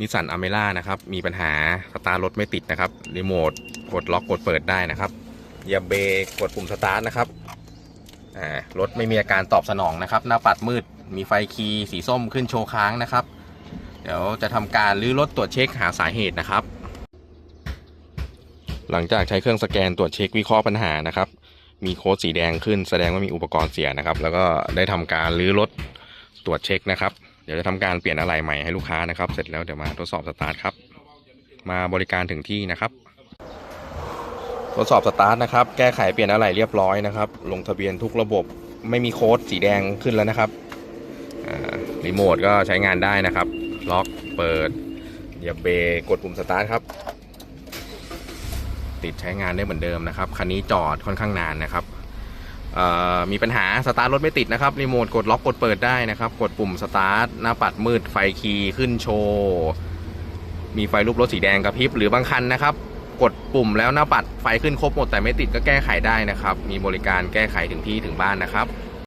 นิสสันอเมร่านะครับ มีปัญหาสตาร์รถไม่ติดนะครับรีโมทกดล็อกกดเปิดได้นะครับอย่าเบรกกดปุ่มสตาร์ทนะครับอ่ารถไม่มีอาการตอบสนองนะครับ หน้าปัดมืดมีไฟคีย์สีส้มขึ้นโชว์ค้างนะครับ เดี๋ยวจะทำการรื้อรถตรวจเช็คหาสาเหตุนะครับ หลังจากใช้เครื่องสแกนตรวจเช็ควิเคราะห์ปัญหานะครับ มีโค้ดสีแดงขึ้นแสดงว่ามีอุปกรณ์เสียนะครับ แล้วก็ได้ทำการรื้อรถตรวจเช็คนะครับ เดี๋ยวจะทำการเปลี่ยนอะไหล่ใหม่ให้ลูกค้านะครับ เสร็จแล้วเดี๋ยวมาทดสอบสตาร์ทครับ มาบริการถึงที่นะครับ ทดสอบสตาร์ทนะครับ แก้ไขเปลี่ยนอะไหล่เรียบร้อยนะครับ ลงทะเบียนทุกระบบไม่มีโค้ดสีแดงขึ้นแล้วนะครับรีโมทก็ใช้งานได้นะครับ ล็อกเปิดเหยียบเบรกกดปุ่มสตาร์ทครับ ติดใช้งานได้เหมือนเดิมนะครับ คันนี้จอดค่อนข้างนานนะครับ มีปัญหาสตาร์ทรถไม่ติดนะครับรีโมทกดล็อกกดเปิดได้นะครับ กดปุ่มสตาร์ทหน้าปัดมืดไฟคีย์ขึ้นโชว์มีไฟรูปรถสีแดงกระพริบหรือบางคันนะครับ กดปุ่มแล้วหน้าปัดไฟขึ้นครบหมดแต่ไม่ติดก็แก้ไขได้นะครับ มีบริการแก้ไขถึงที่ถึงบ้านนะครับ